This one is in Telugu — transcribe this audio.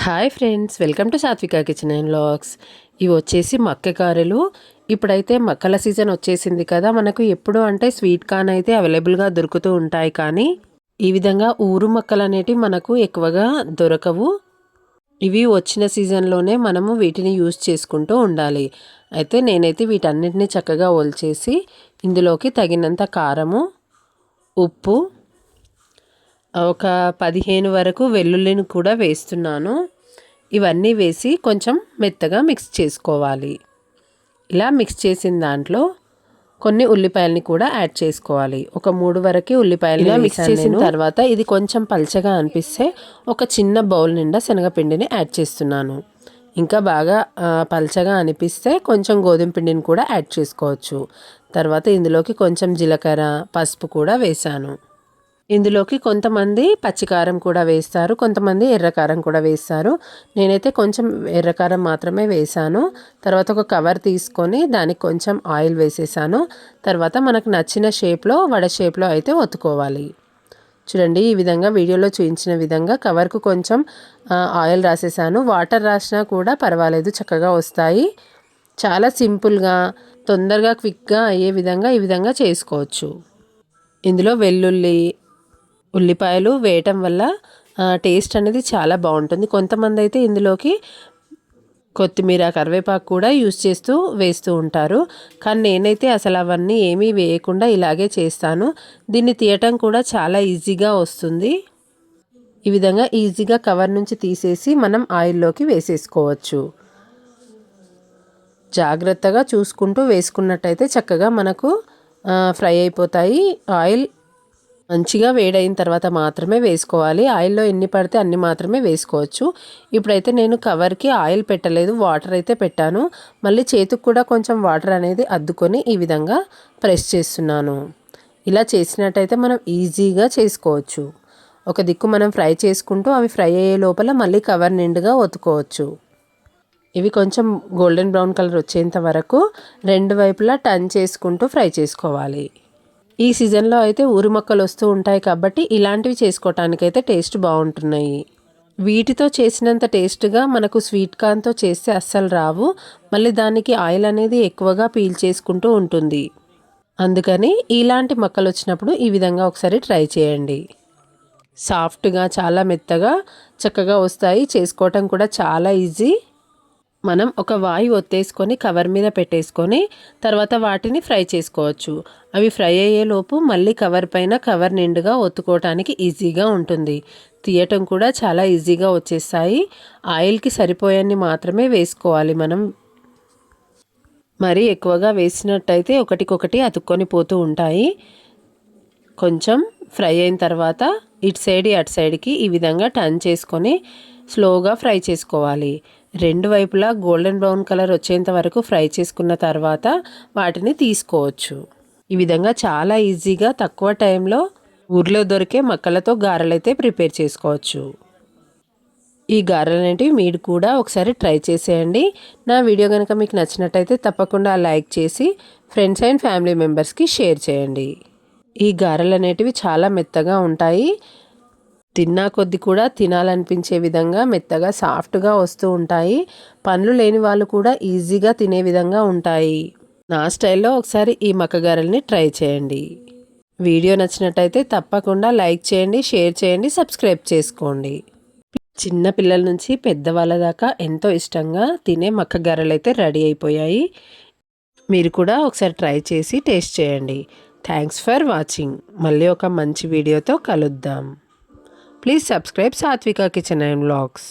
Hi friends welcome to Satvika Kitchen and Logs ఇవి వచ్చేసి మక్క గారెలు ఇప్పుడైతే మక్కల సీజన్ వచ్చేసింది కదా మనకు ఎప్పుడు అంటే స్వీట్ కార్న్ అయితే అవైలబుల్గా దొరుకుతూ ఉంటాయి కానీ ఈ విధంగా ఊరు మొక్కలు అనేటివి మనకు ఎక్కువగా దొరకవు. ఇవి వచ్చిన సీజన్లోనే మనము వీటిని యూజ్ చేసుకుంటూ ఉండాలి. అయితే నేనైతే వీటన్నిటిని చక్కగా ఒలిచేసి ఇందులోకి తగినంత కారము ఉప్పు ఒక పదిహేను వరకు వెల్లుల్లిని కూడా వేస్తున్నాను. ఇవన్నీ వేసి కొంచెం మెత్తగా మిక్స్ చేసుకోవాలి. ఇలా మిక్స్ చేసిన దాంట్లో కొన్ని ఉల్లిపాయలని కూడా యాడ్ చేసుకోవాలి. ఒక మూడు వరకు ఉల్లిపాయలు మిక్స్ చేసిన తర్వాత ఇది కొంచెం పల్చగా అనిపిస్తే ఒక చిన్న బౌల్ నిండా శనగపిండిని యాడ్ చేస్తున్నాను. ఇంకా బాగా పల్చగా అనిపిస్తే కొంచెం గోధుమ పిండిని కూడా యాడ్ చేసుకోవచ్చు. తర్వాత ఇందులోకి కొంచెం జీలకర్ర పసుపు కూడా వేసాను. ఇందులోకి కొంతమంది పచ్చికారం కూడా వేస్తారు కొంతమంది ఎర్రకారం కూడా వేస్తారు. నేనైతే కొంచెం ఎర్రకారం మాత్రమే వేసాను తర్వాత ఒక కవర్ తీసుకొని దానికి కొంచెం ఆయిల్ వేసేసాను. తర్వాత మనకు నచ్చిన షేప్లో వడ షేప్లో అయితే ఒత్తుకోవాలి. చూడండి ఈ విధంగా వీడియోలో చూపించిన విధంగా కవర్కు కొంచెం ఆయిల్ రాసేసాను. వాటర్ రాసినా కూడా పర్వాలేదు చక్కగా వస్తాయి. చాలా సింపుల్గా తొందరగా క్విక్గా అయ్యే విధంగా ఈ విధంగా చేసుకోవచ్చు. ఇందులో వెల్లుల్లి ఉల్లిపాయలు వేయటం వల్ల టేస్ట్ అనేది చాలా బాగుంటుంది. కొంతమంది అయితే ఇందులోకి కొత్తిమీర కరివేపాకు కూడా యూస్ చేస్తూ వేస్తూ ఉంటారు. కానీ నేనైతే అసలు అవన్నీ ఏమీ వేయకుండా ఇలాగే చేస్తాను. దీన్ని తీయటం కూడా చాలా ఈజీగా వస్తుంది. ఈ విధంగా ఈజీగా కవర్ నుంచి తీసేసి మనం ఆయిల్లోకి వేసేసుకోవచ్చు. జాగ్రత్తగా చూసుకుంటూ వేసుకున్నట్టయితే చక్కగా మనకు ఫ్రై అయిపోతాయి. ఆయిల్ మంచిగా వేడైన తర్వాత మాత్రమే వేసుకోవాలి. ఆయిల్లో ఎన్ని పడితే అన్ని మాత్రమే వేసుకోవచ్చు. ఇప్పుడైతే నేను కవర్కి ఆయిల్ పెట్టలేదు వాటర్ అయితే పెట్టాను. మళ్ళీ చేతికి కూడా కొంచెం వాటర్ అనేది అద్దుకొని ఈ విధంగా ప్రెస్ చేస్తున్నాను. ఇలా చేసినట్టయితే మనం ఈజీగా చేసుకోవచ్చు. ఒక దిక్కు మనం ఫ్రై చేసుకుంటూ అవి ఫ్రై అయ్యే లోపల మళ్ళీ కవర్ నిండుగా ఒత్తుకోవచ్చు. ఇవి కొంచెం గోల్డెన్ బ్రౌన్ కలర్ వచ్చేంత వరకు రెండు వైపులా టర్న్ చేసుకుంటూ ఫ్రై చేసుకోవాలి. ఈ సీజన్లో అయితే ఊరి మొక్కలు వస్తూ ఉంటాయి కాబట్టి ఇలాంటివి చేసుకోవటానికైతే టేస్ట్ బాగుంటున్నాయి. వీటితో చేసినంత టేస్ట్గా మనకు స్వీట్ కార్న్తో చేస్తే అస్సలు రావు. మళ్ళీ దానికి ఆయిల్ అనేది ఎక్కువగా పీల్ చేసుకుంటూ ఉంటుంది. అందుకని ఇలాంటి మొక్కలు వచ్చినప్పుడు ఈ విధంగా ఒకసారి ట్రై చేయండి. సాఫ్ట్గా చాలా మెత్తగా చక్కగా వస్తాయి. చేసుకోవటం కూడా చాలా ఈజీ. మనం ఒక వాయి ఒత్తేసుకొని కవర్ మీద పెట్టేసుకొని తర్వాత వాటిని ఫ్రై చేసుకోవచ్చు. అవి ఫ్రై అయ్యేలోపు మళ్ళీ కవర్ పైన కవర్ నిండుగా ఒత్తుకోవటానికి ఈజీగా ఉంటుంది. తీయటం కూడా చాలా ఈజీగా వచ్చేస్తాయి. ఆయిల్కి సరిపోయన్ని మాత్రమే వేసుకోవాలి మనం. మరీ ఎక్కువగా వేసినట్టయితే ఒకటికొకటి అతుక్కొని పోతూ ఉంటాయి. కొంచెం ఫ్రై అయిన తర్వాత ఇటు సైడ్ అటు సైడ్కి ఈ విధంగా టర్న్ చేసుకొని స్లోగా ఫ్రై చేసుకోవాలి. రెండు వైపులా గోల్డెన్ బ్రౌన్ కలర్ వచ్చేంత వరకు ఫ్రై చేసుకున్న తర్వాత వాటిని తీసుకోవచ్చు. ఈ విధంగా చాలా ఈజీగా తక్కువ టైంలో ఊర్లో దొరికే మక్కలతో గారెలైతే ప్రిపేర్ చేసుకోవచ్చు. ఈ గారెలు అనేటివి మీరు కూడా ఒకసారి ట్రై చేసేయండి. నా వీడియో కనుక మీకు నచ్చినట్టయితే తప్పకుండా లైక్ చేసి ఫ్రెండ్స్ అండ్ ఫ్యామిలీ మెంబర్స్కి షేర్ చేయండి. ఈ గారెలు అనేటివి చాలా మెత్తగా ఉంటాయి. తిన్నా కొద్ది కూడా తినాలనిపించే విధంగా మెత్తగా సాఫ్ట్గా వస్తూ ఉంటాయి. పండ్లు లేని వాళ్ళు కూడా ఈజీగా తినే విధంగా ఉంటాయి. నా స్టైల్లో ఒకసారి ఈ మక్కగారల్ని ట్రై చేయండి. వీడియో నచ్చినట్టయితే తప్పకుండా లైక్ చేయండి షేర్ చేయండి సబ్స్క్రైబ్ చేసుకోండి. చిన్న పిల్లల నుంచి పెద్దవాళ్ళ దాకా ఎంతో ఇష్టంగా తినే మక్కగారలు అయితే రెడీ అయిపోయాయి. మీరు కూడా ఒకసారి ట్రై చేసి టేస్ట్ చేయండి. Thanks for watching. మళ్ళీ ఒక మంచి వీడియోతో కలుద్దాం. Please subscribe Satvika Kitchen and Blogs